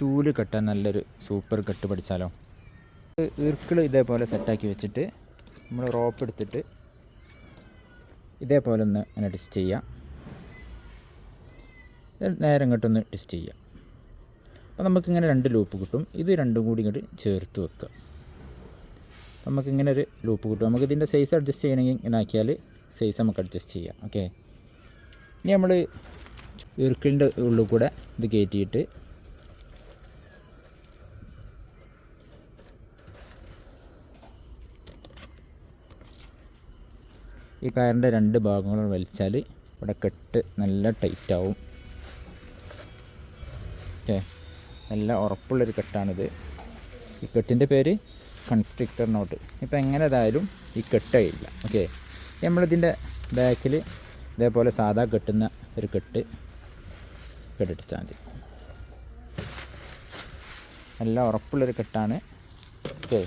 ചൂൽ കെട്ടാൻ നല്ലൊരു സൂപ്പർ കെട്ട് പഠിച്ചാലോ? ഇർക്കിൾ ഇതേപോലെ സെറ്റാക്കി വെച്ചിട്ട് നമ്മൾ റോപ്പ് എടുത്തിട്ട് ഇതേപോലെ ഒന്ന് അങ്ങനെ ടിസ്റ്റ് ചെയ്യാം. നേരം ഇങ്ങോട്ടൊന്ന് ടിസ്റ്റ് ചെയ്യാം. അപ്പോൾ നമുക്കിങ്ങനെ രണ്ട് ലൂപ്പ് കിട്ടും. ഇത് രണ്ടും കൂടി ഇങ്ങോട്ട് ചേർത്ത് വെക്കുക നമുക്കിങ്ങനെ ഒരു ലൂപ്പ് കിട്ടും. നമുക്ക് ഇതിന്റെ സൈസ് അഡ്ജസ്റ്റ് ചെയ്യണമെങ്കിൽ ഇങ്ങനെ ആക്കിയാൽ സൈസ് നമുക്ക് അഡ്ജസ്റ്റ് ചെയ്യാം. ഓക്കെ ഇനി നമ്മൾ ഇർക്കിളിന്റെ ഉള്ളിൽ കൂടെ ഇത് കയറ്റിയിട്ട് ഈ കയറിന്റെ രണ്ട് ഭാഗങ്ങളും വലിച്ചാൽ ഇവിടെ കെട്ട് നല്ല ടൈറ്റ് ആവും ഓക്കെ. നല്ല ഉറപ്പുള്ളൊരു കെട്ടാണിത്. ഈ കെട്ടിന്റെ പേര് കൺസ്ട്രിക്ടർ നോട്ട് ഇപ്പോൾ എങ്ങനെ ഇതായാലും ഈ കെട്ട് കഴിയില്ല. ഓക്കെ. നമ്മളിതിന്റെ ബാക്കിൽ ഇതേപോലെ സാധാ കെട്ടുന്ന ഒരു കെട്ട് കെട്ടിട്ടാൽ മതി. നല്ല ഉറപ്പുള്ളൊരു കെട്ടാണ്. ഓക്കെ.